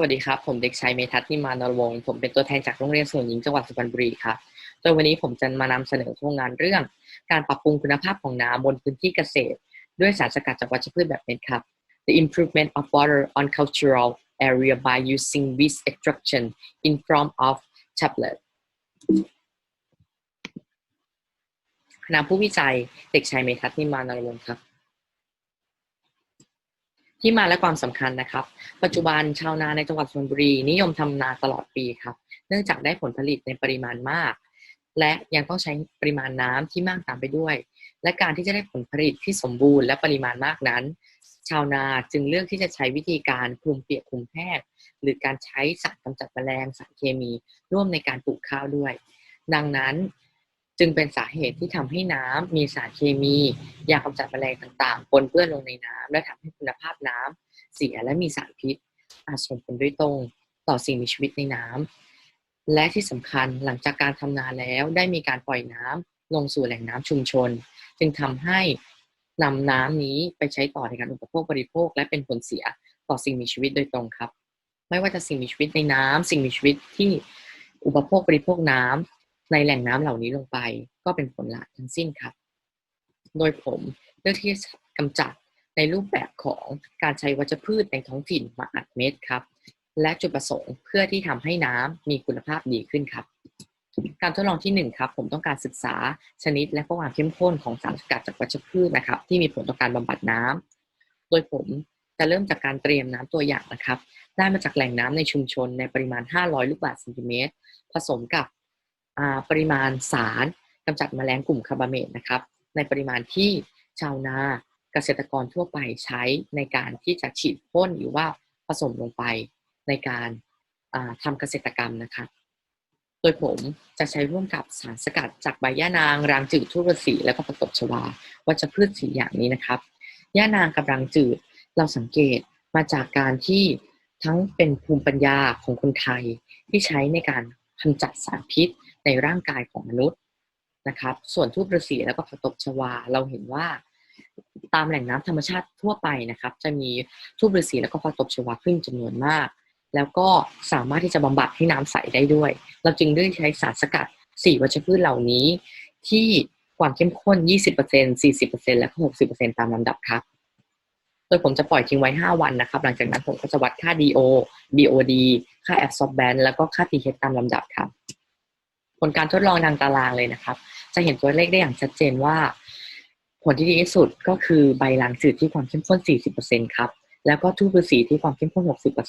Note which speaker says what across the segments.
Speaker 1: สวัสดีครับ ผมเด็กชายเมทัศน์นิมานรวง ผมเป็นตัวแทนจากโรงเรียนสวนหญิงจังหวัดสุพรรณบุรีครับ โดยวันนี้ผมจะมานำเสนอโครงงานเรื่อง การปรับปรุงคุณภาพของน้ำบนพื้นที่เกษตร ด้วยสารสกัดจากวัชพืชแบบเม็ดครับ The improvement of water on cultural area by using yeast extraction in form of tablet คณะผู้วิจัยเด็กชายเมทัศน์นิมานรวงครับ ที่มาและความสำคัญนะครับ ปัจจุบันชาวนาในจังหวัดสุพรรณบุรีนิยมทำนาตลอดปีครับ เนื่องจากได้ผลผลิตในปริมาณมาก และยังต้องใช้ปริมาณน้ำที่มากตามไปด้วย และการที่จะได้ผลผลิตที่สมบูรณ์และปริมาณมากนั้น ชาวนาจึงเลือกที่จะใช้วิธีการคลุมเปียกคลุมแห้งหรือการใช้สารกำจัดแมลงสารเคมี ร่วมในการปลูกข้าวด้วย ดังนั้น จึงเป็นสาเหตุที่ทำให้น้ำมีสารเคมียากำจัดแมลงต่างๆปนเปื้อนลงในน้ำและทำให้คุณภาพน้ำเสียและมีสารพิษ อาจส่งผลโดยตรงต่อสิ่งมีชีวิตในน้ำและที่สำคัญหลังจากการทำนาแล้วได้มีการปล่อยน้ำลงสู่แหล่งน้ำชุมชน จึงทำให้นำน้ำนี้ไปใช้ต่อในการอุปโภคบริโภค และเป็นผลเสียต่อสิ่งมีชีวิตโดยตรงครับ ไม่ว่าจะสิ่งมีชีวิตในน้ำสิ่งมีชีวิตที่อุปโภคบริโภคน้ำ ในแหล่งน้ำเหล่านี้ลงไป ก็เป็นผลละทั้งสิ้นครับ โดยผมเลือกที่จะกำจัดในรูปแบบของการใช้วัชพืชในท้องถิ่นมาอัดเม็ดครับ และจุดประสงค์เพื่อที่ทำให้น้ำมีคุณภาพดีขึ้นครับ การทดลองที่ 1 ครับ ผมต้องการศึกษาชนิดและความเข้มข้นของสารสกัดจากวัชพืชนะครับ ที่มีผลต่อการบำบัดน้ำโดยผมจะเริ่มจากการเตรียมน้ำตัวอย่างนะครับ ได้มาจากแหล่งน้ำในชุมชนในปริมาณ 500 ลูกบาศก์เซนติเมตร ผสมกับ ปริมาณสารกำจัดแมลงกลุ่มคาร์บาเมตนะครับ ในปริมาณที่ชาวนาเกษตรกรทั่วไปใช้ในการที่จะฉีดพ่นหรือว่าผสมลงไปในการทำเกษตรกรรมนะคะ โดยผมจะใช้ร่วมกับสารสกัดจากใบย่านางรางจืดทุรสีแล้วก็ผักตบชวาวัชพืชสีอย่างนี้นะครับย่านางกับรางจืดเราสังเกตมาจากการที่ทั้งเป็นภูมิปัญญาของคนไทยที่ใช้ในการกำจัดสารพิษ ในร่างกายของมนุษย์นะครับ ส่วนทูบฤาษีแล้วก็ผักตบชวา เราเห็นว่าตามแหล่งน้ำธรรมชาติทั่วไปนะครับ จะมีทูบฤาษีแล้วก็ผักตบชวาขึ้นจำนวนมาก แล้วก็สามารถที่จะบำบัดให้น้ำใสได้ด้วย เราจึงได้ใช้สารสกัด4วัชพืชเหล่านี้ ที่ความเข้มข้น 20% 40%และ60%ตามลำดับครับ โดยผมจะปล่อยทิ้งไว้ 5 วันนะครับ หลังจากนั้นผมก็จะวัดค่า DO BOD ค่า absorbance แล้วก็ค่า pH ตามลำดับครับ ผลการทดลองดังตารางเลยนะครับ จะเห็นตัวเลขได้อย่างชัดเจนว่า ผลที่ดีที่สุดก็คือใบลางจืดที่ความเข้มข้น 40%ครับ แล้วก็ทูบฤาษีที่ความเข้มข้น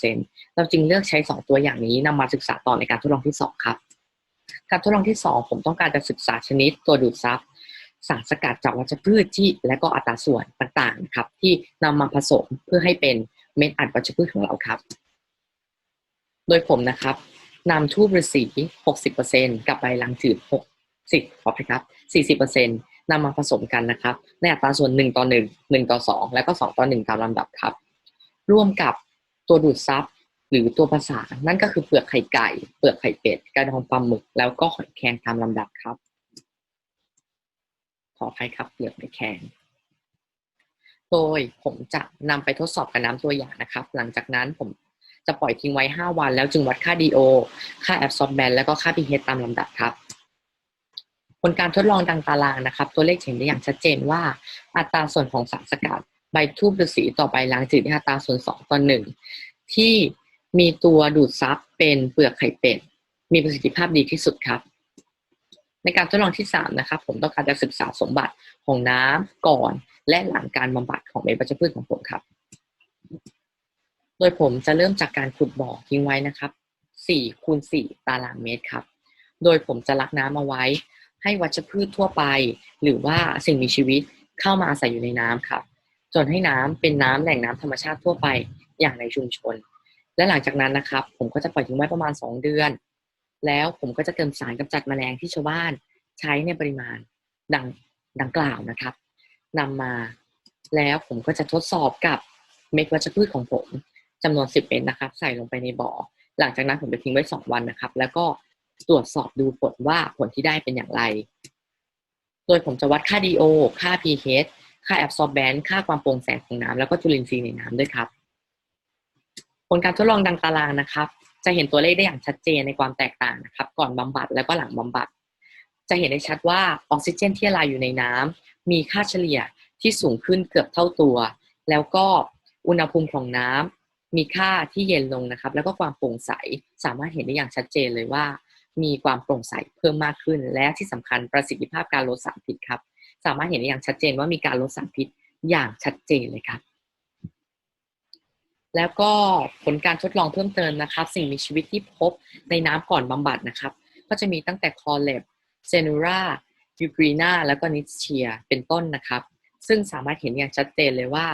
Speaker 1: 60%เราจึงเลือกใช้ 2 ตัวอย่างนี้นำมาศึกษาต่อในการทดลองที่ 2 ครับ การทดลองที่ 2 ผมต้องการจะศึกษาชนิดตัวดูดซับสารสกัดจากวัชพืชที่และก็อัตราส่วนต่างๆครับ ที่นำมาผสมเพื่อให้เป็นเม็ดอัดวัชพืชของเราครับ โดยผมนะครับ นำทูบฤาษี60%กับใบลางจืด60ขออภัยครับ40%นำมาผสมกันนะครับ ในอัตราส่วน 1 ต่อ 1 1 ต่อ 2 และก็ 2 ต่อ 1 ตามลำดับครับ ร่วมกับตัวดูดซับหรือตัวผสานนั่นก็คือเปลือกไข่ไก่ เปลือกไข่เป็ดกระดองปลาหมึก แล้วก็หอยแครงตามลำดับครับ ขออภัยครับเปลือกหอยแครงโดยผมจะนำไปทดสอบกับน้ำตัวอย่างนะครับ หลังจากนั้นผม จะปล่อยทิ้งไว้ 5 วันแล้วจึงวัดค่า DO ค่า absorbance แล้วก็ค่า pH ตามลำดับครับ ผลการทดลองดังตารางนะครับ ตัวเลขเห็นได้อย่างชัดเจนว่า อัตราส่วนของสารสกัดใบทูบฤาษีต่อใบล้างจืดอัตราส่วน 2 ต่อ 1 ที่มีตัวดูดซับเป็นเปลือกไข่เป็ดมีประสิทธิภาพดีที่สุดครับ ในการทดลองที่ 3 นะครับ ผมต้องการจะศึกษาสมบัติของน้ำก่อน และหลังการบำบัดของเม็ดวัชพืชของผมครับ โดยผมจะเริ่มจากการขุดบ่อทิ้งไว้นะครับ4คูณ4ตารางเมตรครับ โดยผมจะลักน้ำเอาไว้ ให้วัชพืชทั่วไป หรือว่าสิ่งมีชีวิตเข้ามาอาศัยอยู่ในน้ำครับ จนให้น้ำเป็นน้ำแหล่งน้ำธรรมชาติทั่วไปอย่างในชุมชน และหลังจากนั้นนะครับ ผมก็จะปล่อยทิ้งไว้ประมาณ 2 เดือน แล้วผมก็จะเติมสารกำจัดแมลงที่ชาวบ้านใช้ในปริมาณดังดังกล่าวนะครับนำมาแล้วผมก็จะทดสอบกับเม็ดวัชพืชของผม จำนวน 10 เม็ดนะครับ ใส่ลงไปในบ่อ หลังจากนั้นผมจะทิ้งไว้ 2 วันนะครับ แล้วก็ตรวจสอบดูผลว่าผลที่ได้เป็นอย่างไร โดยผมจะวัดค่า DO ค่า pH ค่า absorbance ค่าความโปร่งแสงของน้ำแล้วก็จุลินทรีย์ในน้ำด้วยครับ ผลการทดลองดังตารางนะครับ จะเห็นตัวเลขได้อย่างชัดเจนในความแตกต่างนะครับ ก่อนบำบัดแล้วก็หลังบำบัด จะเห็นได้ชัดว่าออกซิเจนที่ละลายอยู่ในน้ำมีค่าเฉลี่ยที่สูงขึ้นเกือบเท่าตัว แล้วก็อุณหภูมิของน้ำ มีค่าที่เย็นลงนะครับ แล้วก็ความโปร่งใสสามารถเห็นได้อย่างชัดเจนเลยว่า มีความโปร่งใสเพิ่มมากขึ้น และที่สำคัญประสิทธิภาพการลดสารพิษครับ สามารถเห็นได้อย่างชัดเจนว่ามีการลดสารพิษอย่างชัดเจนเลยครับแล้วก็ผลการทดลองเพิ่มเติมนะครับ สิ่งมีชีวิตที่พบในน้ำก่อนบำบัดนะครับ ก็จะมีตั้งแต่คอเลบเซนูรายูกรีนาแล้วก็นิเชียเป็นต้นนะครับ ซึ่งสามารถเห็นอย่างชัดเจนเลยว่า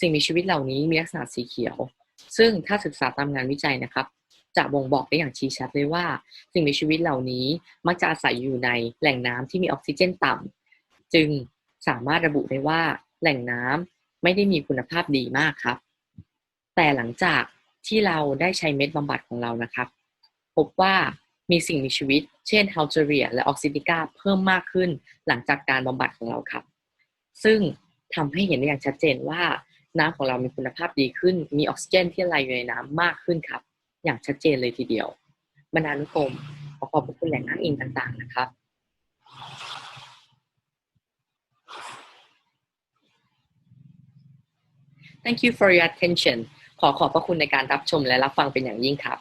Speaker 1: สิ่งมีชีวิตเหล่านี้มีลักษณะสีเขียว ซึ่งถ้าศึกษาตามงานวิจัยนะครับ จะบ่งบอกได้อย่างชี้ชัดเลยว่า สิ่งมีชีวิตเหล่านี้มักจะอาศัยอยู่ในแหล่งน้ำที่มีออกซิเจนต่ำจึงสามารถระบุได้ว่าแหล่งน้ำไม่ได้มีคุณภาพดีมากครับ แต่หลังจากที่เราได้ใช้เม็ดบำบัดของเรานะครับ พบว่ามีสิ่งมีชีวิต เช่นเฮลเจเรียและออกซิติก้าเพิ่มมากขึ้นหลังจากการบำบัดของเราครับ ซึ่งทำให้เห็นได้อย่างชัดเจนว่า น้ำของเรามีคุณภาพดีขึ้น มีออกซิเจนที่ละลายอยู่ในน้ำมากขึ้นครับ อย่างชัดเจนเลยทีเดียวบรรณานุกรมขอขอบพระคุณแหล่งอ้างอิงต่างๆนะครับ Thank you for your attention ขอขอบพระคุณในการรับชมและรับฟังเป็นอย่างยิ่งครับ